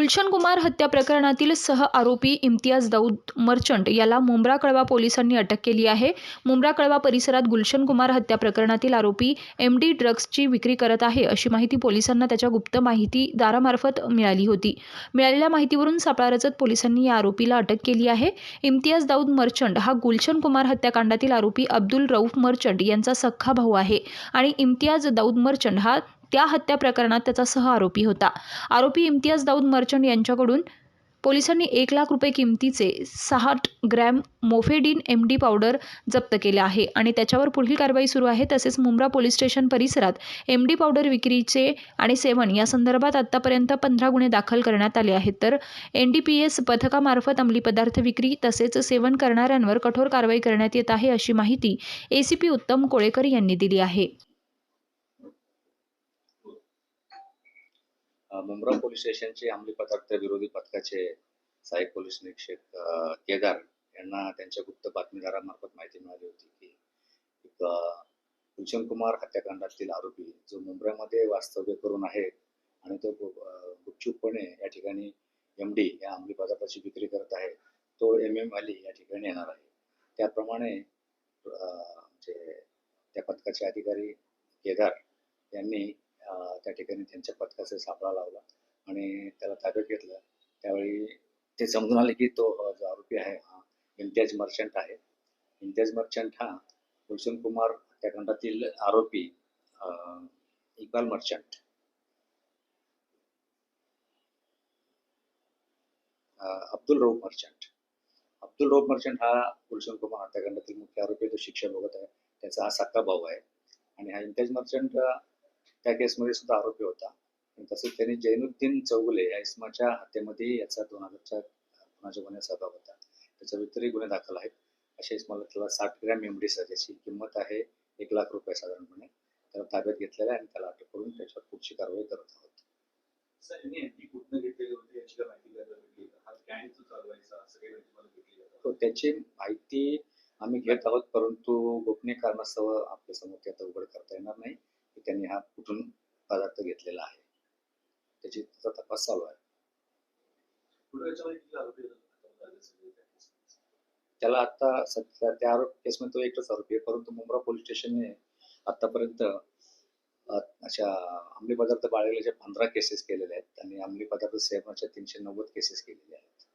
गुलशन कुमार हत्या प्रकरणातील सह आरोपी इम्तियाज दाऊद मर्चंट याला मुंब्रा कळवा पोलिसांनी अटक केली आहे. मुंब्रा कळवा परिसरात गुलशन कुमार हत्या प्रकरणातील आरोपी एम डी ड्रग्जची विक्री करत आहे अशी माहिती पोलिसांना त्याच्या गुप्त माहितीदारामार्फत मिळाली होती. मिळालेल्या माहितीवरून सापळा रचत पोलिसांनी या आरोपीला अटक केली आहे. इम्तियाज दाऊद मर्चंट हा गुलशन कुमार हत्याकांडातील आरोपी अब्दुल रऊफ मर्चंट यांचा सख्खा भाऊ आहे आणि इम्तियाज दाऊद मर्चंट हा त्या हत्या प्रकरणात त्याचा सह आरोपी होता. आरोपी इम्तियाज दाऊद मर्चंट यांच्याकडून पोलिसांनी एक लाख रुपये किमतीचे साठ gram mephedrone M D powder जप्त केले आहे आणि त्याच्यावर पुढील कारवाई सुरू आहे. तसेच मुंब्रा पोलीस स्टेशन परिसरात एम डी पावडर विक्रीचे आणि सेवन या संदर्भात आत्तापर्यंत पंधरा गुन्हे दाखल करण्यात आले आहेत. तर एन डी पी एस पथकामार्फत अंमली पदार्थ विक्री तसेच सेवन करणाऱ्यांवर कठोर कारवाई करण्यात येत आहे अशी माहिती ए सी पी उत्तम कोळेकर यांनी दिली आहे. मुंब्रा पोलीस स्टेशनचे अंमली पदार्थ विरोधी पथकाचे सहाय्यक पोलीस निरीक्षक केदार यांना त्यांच्या गुप्त बातमीदारामार्फत माहिती मिळाली होती की एक भूषण कुमार हत्याकांडातील आरोपी जो मुंब्रामध्ये वास्तव्य करून आहे आणि तो गु- गुपचूपपणे या ठिकाणी एम डी या अंमली पदार्थाची विक्री करत आहे तो एम एम अली या ठिकाणी येणार आहे. त्याप्रमाणे म्हणजे त्या पथकाचे अधिकारी केदार यांनी त्या ठिकाणी त्यांच्या पथकाचा सापळा लावला आणि त्याला ताब्यात घेतलं. त्यावेळी ते समजून आले की तो जो आरोपी आहे हा इम्तियाज मर्चंट आहे. इम्तियाज मर्चंट हा गुलशन कुमार हत्याकांडातील आरोपी Iqbal merchant. Abdul Rauf merchant. Abdul Rauf merchant हा गुलशन कुमार हत्याकांडातील मुख्य आरोपी तो शिक्षा भोगत आहे. त्याचा हा सक्का भाऊ आहे. आणि हा इम्तियाज मर्चंट त्या केसमध्ये सुद्धा आरोपी होता. तसंच त्यांनी जैनुद्दीन चौगुले या इसमाच्या हत्येमध्ये याचा दोन हजारच्या खुनाच्या गुन्ह्यात सहभाग होता. त्याच्या वितरही गुन्हे दाखल आहेत. अशा इसमाला त्याला साठ ग्रॅम एमडी ज्याची किंमत आहे एक लाख रुपये साधारणपणे. त्याला ताब्यात घेतलेला आहे आणि त्याला अटक करून त्याच्यावर पुढची कारवाई करत आहोत? हा त्याची माहिती आम्ही घेत आहोत परंतु गोपनीय कारणास्तव आपल्यासमोर ते आता उघड करता येणार नाही. की त्यांनी हा कुठून पदार्थ घेतलेला आहे. त्याची त्याचा तपास चालू आहे. त्याला आता सध्या त्या आरोप केसमध्ये तो एकच आरोपी आहे परंतु मुंब्रा पोलीस स्टेशनने आतापर्यंत अशा अंमली पदार्थ बाळगल्याच्या पंधरा केसेस केलेल्या आहेत आणि अंमली पदार्थ सेवनाच्या तीनशे नव्वद केसेस केलेल्या आहेत.